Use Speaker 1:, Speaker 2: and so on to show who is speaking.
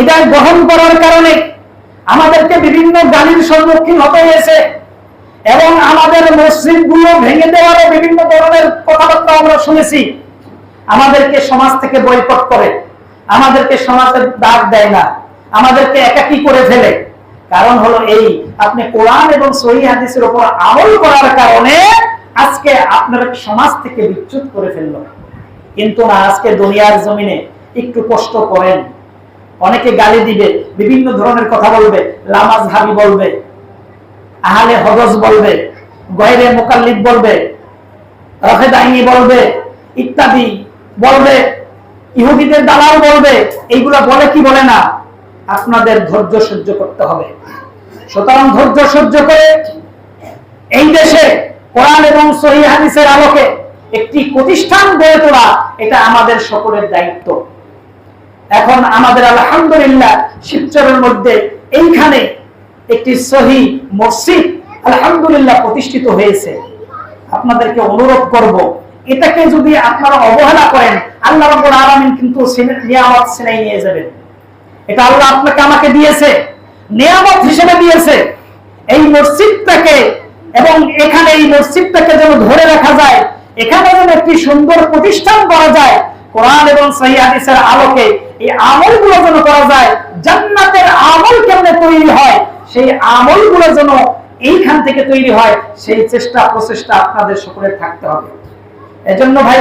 Speaker 1: এটা গ্রহণ করার কারণে আমাদেরকে বিভিন্ন গালির সম্মুখীন হতে হয়েছে এবং আমাদের মসজিদগুলো ভেঙে দেওয়ারও বিভিন্ন ধরনের কথাবার্তা আমরা শুনেছি। আমাদেরকে সমাজ থেকে বয়কট করে। আমাদেরকে সমাজের দাগ দেয় না। আমাদেরকে একাকি করে ফেলে। কারণ হলো এই, আপনি কোরআন এবং সহি হাদিসের উপর আমল করার কারণে আজকে আপনার সমাজ থেকে বিচ্যুত করে ফেলল। কিন্তু না, আজকে দুনিয়ার জমিনে একটু কষ্ট করেন। অনেকে গালি দিবে, বিভিন্ন ধরনের কথা বলবে, লামাজ হাবি বলবে, আহলে হজজ বলবে গয়রে মোকাল্লিদ বলবে রফেদাইনি বলবে, ইত্যাদি বলবে, ইহুদিদের দালাল বলবে, এইগুলা বলে কি বলে না? আপনাদের ধৈর্য সহ্য করতে হবে। সুতরাং ধৈর্য সহ্য করে এই দেশে কোরআন এবং সহি হাদিসের আলোকে একটি প্রতিষ্ঠান গড়ে তোলা, এটা আমাদের সকলের দায়িত্ব। এখন আমাদের আলহামদুলিল্লাহ শিবচরের মধ্যে এইখানে একটি সহি মসজিদ আলহামদুলিল্লাহ প্রতিষ্ঠিত হয়েছে। আপনাদেরকে অনুরোধ করব, এটাকে যদি আপনারা অবহেলা করেন, আল্লাহ রাব্বুল কিন্তু নিয়ামত সিনাই নিয়ে যাবেন। এটা আল্লাহ আপনাকে আমাকে দিয়েছে, নিয়ামত হিসেবে দিয়েছে। এই মসজিদটাকে এবং এখানে এই মসজিদটাকে যেন ধরে রাখা যায়, এখানে যেন একটি সুন্দর প্রতিষ্ঠান করা যায়, কোরআন এবং সহি হাদিসের আলোকে এই আমলগুলো যেন করা যায়, জান্নাতের আমল কেমনে তৈরি হয়, সেই আমলগুলো যেন এইখান থেকে তৈরি হয়, সেই চেষ্টা প্রচেষ্টা আপনাদের সকলের থাকতে হবে। এজন্য ভাই